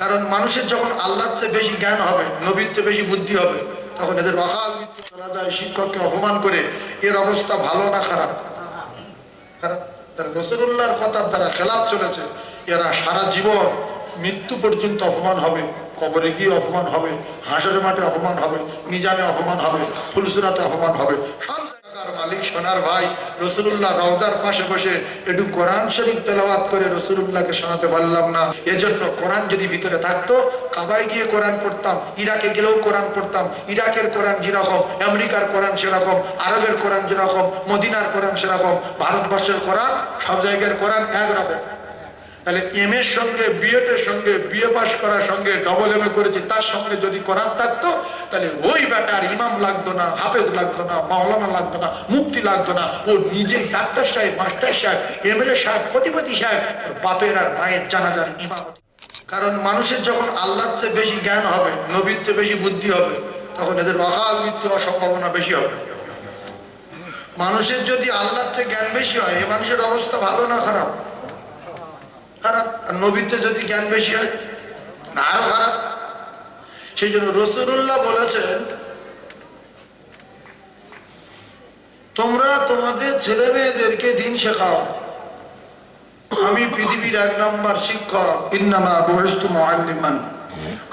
কারণ মানুষের যখন আল্লাহর চেয়ে বেশি জ্ঞান হবে, নবীর চেয়ে বেশি বুদ্ধি হবে, তখন এদের অকাল মৃত্যু চলা যায় শিক্ষককে অপমান করে এর অবস্থা ভালো না খারাপ? খারাপ তারা রসুল্লাহর কথার দ্বারা খেলাপ চলেছে। এরা সারা জীবন মৃত্যু পর্যন্ত অপমান হবে, কবরে গিয়ে অপমান হবে হাঁসের মাঠে অপমান হবে, নিজামে অপমান হবে, ফুলসুরাতে অপমান হবে, সব মালিক সোনার ভাই রসুল্লাহ রওজার পাশে বসে একটু কোরআন শরীফ তেলাওয়াত করে রসুল্লাহকে শোনাতে পারলাম না। এজন্য কোরআন যদি ভিতরে থাকতো, কাবায় গিয়ে কোরআন পড়তাম, ইরাকে গেলেও কোরআন পড়তাম, ইরাকের কোরআন যেরকম, আমেরিকার কোরআন সেরকম, আরবের কোরআন যেরকম, মদিনার কোরআন সেরকম, ভারতবর্ষের কোরআন সব জায়গার কোরআন একরকম। তাহলে এম এর সঙ্গে বিএড এর সঙ্গে বিএ পাস করার সঙ্গে ডবল এম এ করেছি, তার সঙ্গে যদি কোরআন থাকতো, তাহলে ওই ব্যাটার ইমাম লাগতো না, হাফেজ লাগতো না, মাওলানা লাগতো না মুক্তি লাগতো না। ও নিজেই ডাক্তার সাহেব, মাস্টার সাহেব এম এল এ সাহেব, কোটিপতি সাহেব বাপের আর মায়ের জানাজার ইমামতি কারণ মানুষের যখন আল্লাহর চেয়ে বেশি জ্ঞান হবে, নবীর চেয়ে বেশি বুদ্ধি হবে, তখন এদের অকাল মৃত্যু হওয়ার সম্ভাবনা বেশি হবে। মানুষের যদি আল্লাহর চেয়ে জ্ঞান বেশি হয়, এ মানুষের অবস্থা ভালো না খারাপ? খারাপ, আর নবীতে যদি জ্ঞান বেশি হয়, না, আরও খারাপ। সেই জন্য রসুল্লাহ বলেছেন, তোমরা তোমাদের ছেলে মেয়েদেরকে দিন শেখাও। আমি পৃথিবীর এক নম্বর শিক্ষক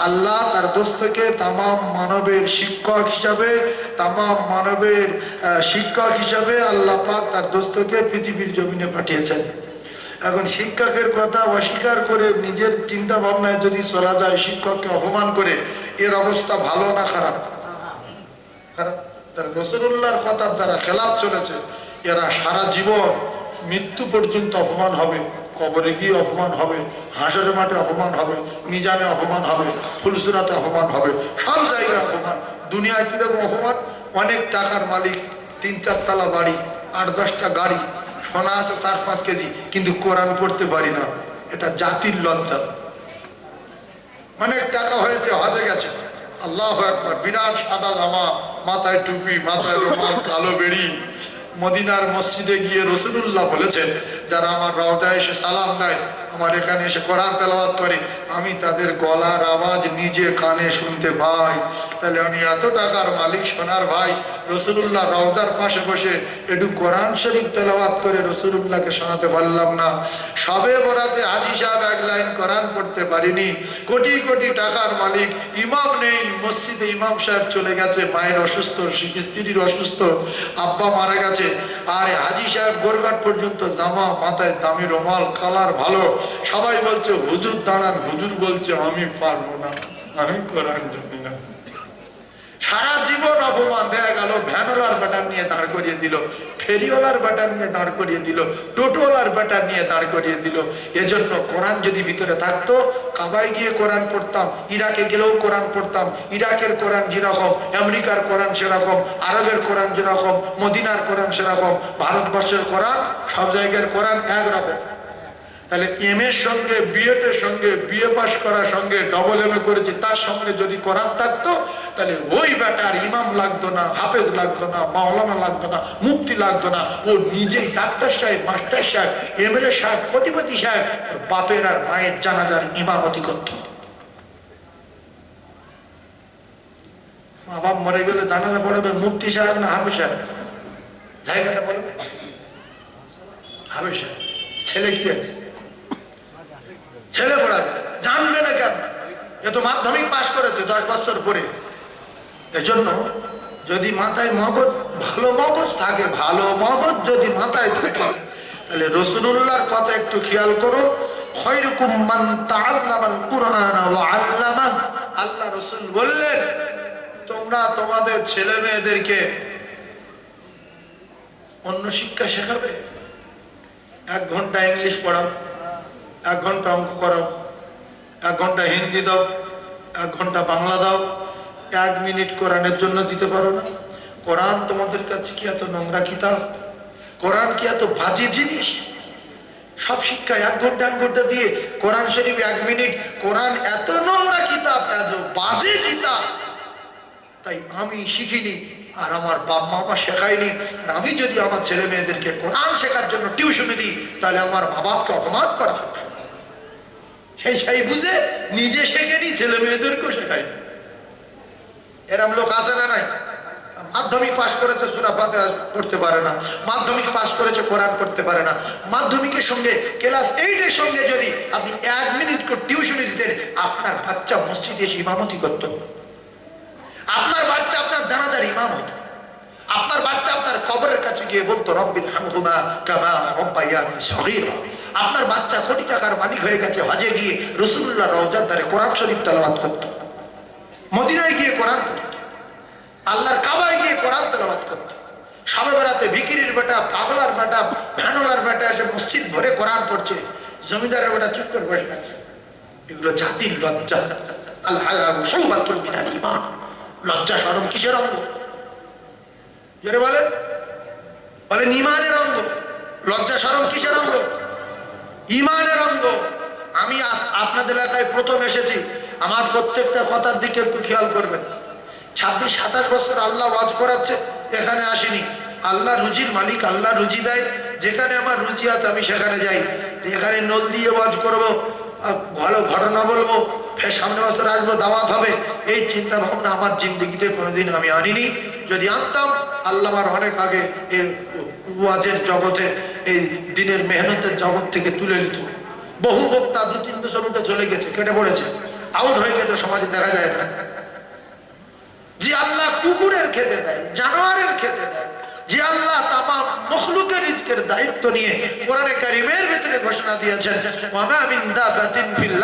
আল্লাহ তার দোস্তকে তাম মানবের শিক্ষক হিসাবে, তামাম মানবের শিক্ষক হিসাবে আল্লাহ পাক তার দোস্তকে পৃথিবীর জমিনে পাঠিয়েছেন। এখন শিক্ষকের কথা অস্বীকার করে নিজের চিন্তা ভাবনায় যদি চলা যায়, শিক্ষককে অপমান করে, এর অবস্থা ভালো না খারাপ? খারাপ? রসুল্লাহর কথার দ্বারা খেলাপ চলেছে, এরা সারা জীবন মৃত্যু পর্যন্ত অপমান হবে, কবরে গিয়ে অপমান হবে, হাঁসের মাঠে অপমান হবে, মিজানে অপমান হবে, ফুলসুরাতে অপমান হবে, সব জায়গায় অপমান। দুনিয়ায় কীরকম অপমান? অনেক টাকার মালিক, তিন চারতলা বাড়ি, আট দশটা গাড়ি সোনা আছে চার, পাঁচ কেজি, কিন্তু কোরআন পড়তে পারি না। এটা জাতির লজ্জা। অনেক টাকা হয়েছে, হজে গেছে। আল্লাহ একবার বিরাট সাদা জামা, মাথায় টুপি, মাথায় রুমাল, কালো বেড়ি। মদিনার মসজিদে গিয়ে রসুল্লাহ বলেছেন, যারা আমার রওজায় এসে সালাম দেয়, আমার এখানে এসে কোরআন তেলাওয়াত করে, আমি তাদের গলার আওয়াজ নিজে কানে শুনতে পাই। তাহলে আমি এত টাকার মালিক, সোনার ভাই রসুল্লাহ রওজার পাশে বসে একটু কোরআন শরীফ তেলাওয়াত করে রসুল্লাহকে শোনাতে পারলাম না। সবে বরাতে হাজি সাহেব এক লাইন কোরআন পড়তে পারিনি। কোটি কোটি টাকার মালিক, ইমাম নেই, মসজিদে ইমাম সাহেব চলে গেছে, মায়ের অসুস্থ, স্ত্রীর অসুস্থ, আব্বা মারা গেছে। আর হাজি সাহেব গোরঘাট পর্যন্ত জামা, মাথায় দামি রুমাল কালার ভালো। সবাই বলছে, হুজুর, দাঁড়ান। হুজুর বলছে, আমি পারব না। আমি কোরআন জানি না। সারা জীবন অপমান দেখা গেল ভ্যানওয়ালার ব্যাটার নিয়ে দাঁড় করিয়ে দিল, ফেরিওয়ালার ব্যাটার নিয়ে দাঁড় করিয়ে দিল, টোটোওয়ালার ব্যাটার নিয়ে দাঁড় করিয়ে দিল। এজন্য কোরআন যদি ভিতরে থাকতো, কাবায় গিয়ে কোরআন পড়তাম, ইরাকে গেলেও কোরআন পড়তাম, ইরাকের কোরআন যেরকম, আমেরিকার কোরআন সেরকম, আরবের কোরআন যেরকম, মদিনার কোরআন সেরকম, ভারতবর্ষের কোরআন সব জায়গার কোরআন একরকম। তাহলে এম এর সঙ্গে বিএটের সঙ্গে বিএ পাস করার সঙ্গে ডবল এম এ করেছি, তার সঙ্গে যদি কোরআন থাকতো তাহলে ওই ব্যাটার ইমাম লাগতো না, হাফেজ লাগতো না, মাওলানা লাগতো না মুক্তি লাগতো না। ও নিজেই ডাক্তার সাহেব, মাস্টার সাহেব এম এল সাহেব কোটিপতি সাহেব বাপের আর মায়ের জানাজার ইমামতি করত। মা বাপ মরে গেলে জানাজা পড়বে মুক্তি সাহেব না হাফেজ সাহেব? জায়গাটা বলবে হাফেজ সাহেব, ছেলে কি আছে? ছেলে পড়াবে, জানবে না কেন? এ তো মাধ্যমিক পাশ করেছে দশ বছর পরে। এজন্য যদি মাথায় মগজ, ভালো মগজ থাকে, ভালো মগজ যদি মাথায় থাকে, তাহলে রসুল্লাহর কথা একটু খেয়াল করো। আল্লাহ রসুল বললেন, তোমরা তোমাদের ছেলে মেয়েদেরকে অন্য শিক্ষা শেখাবে? এক ঘণ্টা ইংলিশ পড়াও, এক ঘণ্টা অঙ্ক করাও, এক ঘণ্টা হিন্দি দাও, এক ঘণ্টা বাংলা দাও এক মিনিট কোরআনের জন্য দিতে পারো না। কোরআন তোমাদের কাছে কি এত নোংরা কিতাব? কোরআন কি এত বাজে জিনিস? সব শিক্ষা এক ঘণ্টা এক ঘণ্টা দিয়ে কোরআন শরীফ এক মিনিট। কোরআন এত নোংরা কিতাব, এত বাজে কিতাব। তাই আমি শিখিনি, আর আমার বাপ মা আমার শেখায়নি। আর আমি যদি আমার ছেলে মেয়েদেরকে কোরআন শেখার জন্য টিউশনে দিই, তাহলে আমার মা বাপকে অপমান করা সেই সেই বুঝে নিজে শেখেনি, ছেলে মেয়েদেরকেও শেখায় এরম লোক আছে না নাই? মাধ্যমিক পাশ করেছে, সুরা ফাতিহা পড়তে পারে না। মাধ্যমিক পাশ করেছে, কোরআন পড়তে পারে না। মাধ্যমিকের সঙ্গে, ক্লাস এইটের সঙ্গে যদি আপনি এক মিনিট করে টিউশনি দিতেন, আপনার বাচ্চা মসজিদে এসে ইমামতি করত। আপনার বাচ্চা আপনার জানাজার ইমাম হতো আপনার বাচ্চা আপনার কবরের কাছে গিয়ে বলতো, রব্বিল হামহুমা কামা রব্বাইয়ানি সগীরা। আপনার বাচ্চা কোটি টাকার মালিক হয়ে গেছে, হজে গিয়ে রসুল্লাহ রওজার দ্বারে কোরআন শরীফ তেলাওয়াত করত। মদিনায় গিয়ে কোরআন আল্লাহর কাবায় গিয়ে কোরআন তেলাওয়াত করত। সবে বেড়াতে ভিকিরির বেটা, পাগলার বেটা, ভ্যানলার বেটা এসে মসজিদ ভরে কোরআন পড়ছে। জমিদারের বেটা চুপ করে বসে আছে। এগুলো জাতির লজ্জা। লজ্জা সরম কিসের অঙ্গ? জোরে বলেন। বলেন ইমানের অঙ্গ। লজ্জা সরম কিসের অঙ্গ? ইমানের অঙ্গ। আমি আপনাদের এলাকায় প্রথম এসেছি। আমার প্রত্যেকটা কথার দিকে একটু খেয়াল করবেন। ছাব্বিশ, সাতাশ বছর আল্লাহ ওয়াজ করাচ্ছে, এখানে আসিনি। আল্লাহ রুজির মালিক, আল্লাহ রুজি দেয়, যেখানে আমার রুজি আছে আমি সেখানে যাই। এখানে নল দিয়ে ওয়াজ করব ভালো ঘটনা বলব, ফের সামনে বছর আসব, দাওয়াত হবে। এই চিন্তা ভাবনা আমার জিন্দগিতে কোনোদিন আমি আনিনি। যদি আনতাম, আল্লাহ আমার অনেক আগে এই ওয়াজের জগতে, এই দিনের মেহনতের জগৎ থেকে তুলে নিত। বহু বক্তা দু তিন বছর উঠে চলে গেছে, কেটে পড়েছে। আউট হয়ে গেছে, সমাজে দেখা যায় না। যে আল্লাহ কুকুরের খেতে দেয়, জানোয়ারের খেতে দেয়, যে আল্লাহ তামাম মখলুকের রিজকের দায়িত্ব নিয়ে কোরআনে কারিমের ভিতরে ঘোষণা দিয়েছেন, ওয়ামা মিন দাবাতিন ফিল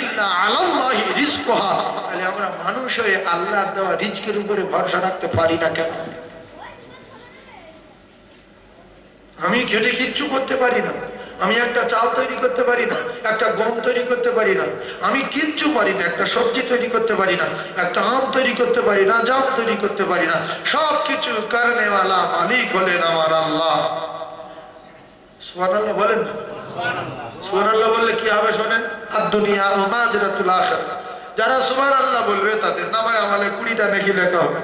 ইল্লা আলাল্লাহি রিজকুহা। তাহলে আমরা মানুষ হয়ে আল্লাহর দেওয়া রিজকের উপরে ভরসা রাখতে পারি না কেন? আমি খেটে কিচ্ছু করতে পারি না। আমি একটা চাল তৈরি করতে পারি না, একটা গম তৈরি করতে পারি না, আমি কিচ্ছু পারি না, একটা সবজি তৈরি করতে পারি না, একটা আম তৈরি করতে পারি না, জাম তৈরি করতে পারি না সব কিছু কারণেওয়ালা মালিক হলেন আমার আল্লাহ। সুবহানাল্লাহ বলেন। না বললে কি হবে শোনেন? আর দুনিয়া ও তুলা আখিরাহ। যারা সুবহানাল্লাহ বলবে তাদের নামায় আমলে কুড়িটা নেকি লেখা হবে।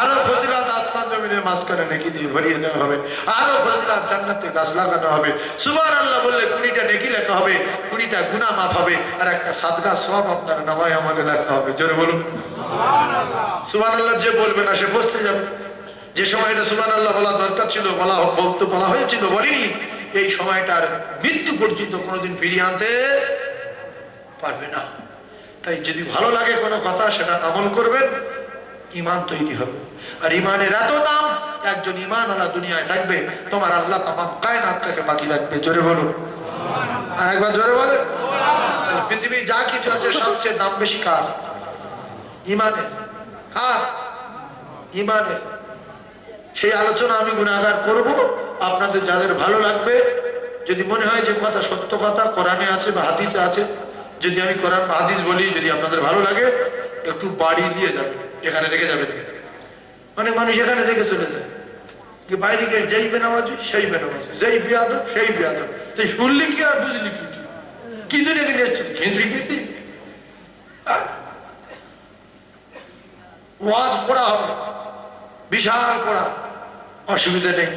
আরও ফজিলাত আসমান জমিনের মাঝখানে নেকি দিয়ে ভরিয়ে দেওয়া হবে। আরও ফজিলাত জান্নাতে গাছ লাগানো হবে। সুবহানাল্লাহ বললে কুড়িটা নেকি লেখা হবে কুড়িটা গুনাহ মাফ হবে আর একটা সাদগা সব আপনার নামায় আমলে লেখা হবে। জোরে বলুন। সুবহানাল্লাহ। যে বলবে না সে বসতে যাবে। যে সময়টা সুবহানাল্লাহ বলা দরকার ছিল বলা বলতে বলা হয়েছিল বলিনি এই সময়টার মৃত্যু পর্যন্ত কোনোদিন ফিরিয়ে আনতে পারবে না। তাই যদি ভালো লাগে কোনো কথা, সেটা আমল করবেন। ইমান তৈরি হবে। আর ইমানের এত দাম, একজন ইমান আলা দুনিয়ায় থাকবে, তোমার আল্লাহ তামাম কায়নাতটাকে বাকি রাখবে। জোরে বলুন। আর একবার জোরে বলেন। পৃথিবী যা কিছু আছে, সবচেয়ে দাম বেশি কার? ইমানের কার? ইমানের সেই আলোচনা আমি গুণাগার করব। আপনাদের যাদের ভালো লাগবে, যদি মনে হয় যে কথা সত্য কথা, কোরআনে আছে বা হাদিসে আছে যদি আমি কোরআন হাদিস বলি, যদি আপনাদের ভালো লাগে, একটু বাড়ি দিয়ে যাবে এখানে রেখে যাবেন। অনেক মানুষ এখানে রেখে চলে যায়। যে বাইরে গিয়ে যেই বেনামাজি সেই বেনামাজি যেই বিয়াদ সেই বিয়াদ তুই শুনলি কি আর বুঝলি কি? কি জন্য এখানে এসছিস? খিঁচড়ি খিঁচড়ি ওয়াজ পড়া হবে। বিশাল পড়া। অসুবিধা নেই।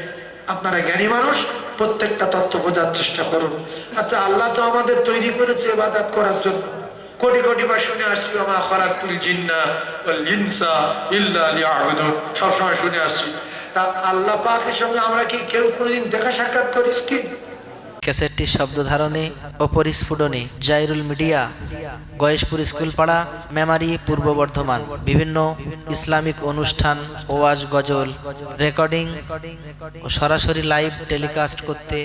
আপনারা জ্ঞানী মানুষ। প্রত্যেকটা তত্ত্ব বোঝার চেষ্টা করুন। আচ্ছা আল্লাহ তো আমাদের তৈরি করেছে এবাদাত করার জন্য। কোটি কোটি বার শুনে আসছি আমা খরাকুল জিন্না ইনসা ইল্লা সবসময় শুনে আসছি। তা আল্লাহ পাকের সঙ্গে আমরা কি কেউ কোনোদিন দেখা সাক্ষাৎ করিস কি? ক্যাসেটটি শব্দ ধারণে ও পরিস্ফুটনে জাইরুল মিডিয়া, গয়েশপুর স্কুল পাড়া মেমারি, পূর্ব বর্ধমান, বিভিন্ন ইসলামিক অনুষ্ঠান, ওয়াজ, গজল, রেকর্ডিং ও সরাসরি লাইভ টেলিকাস্ট করতে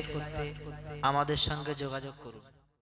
আমাদের সঙ্গে যোগাযোগ করুন।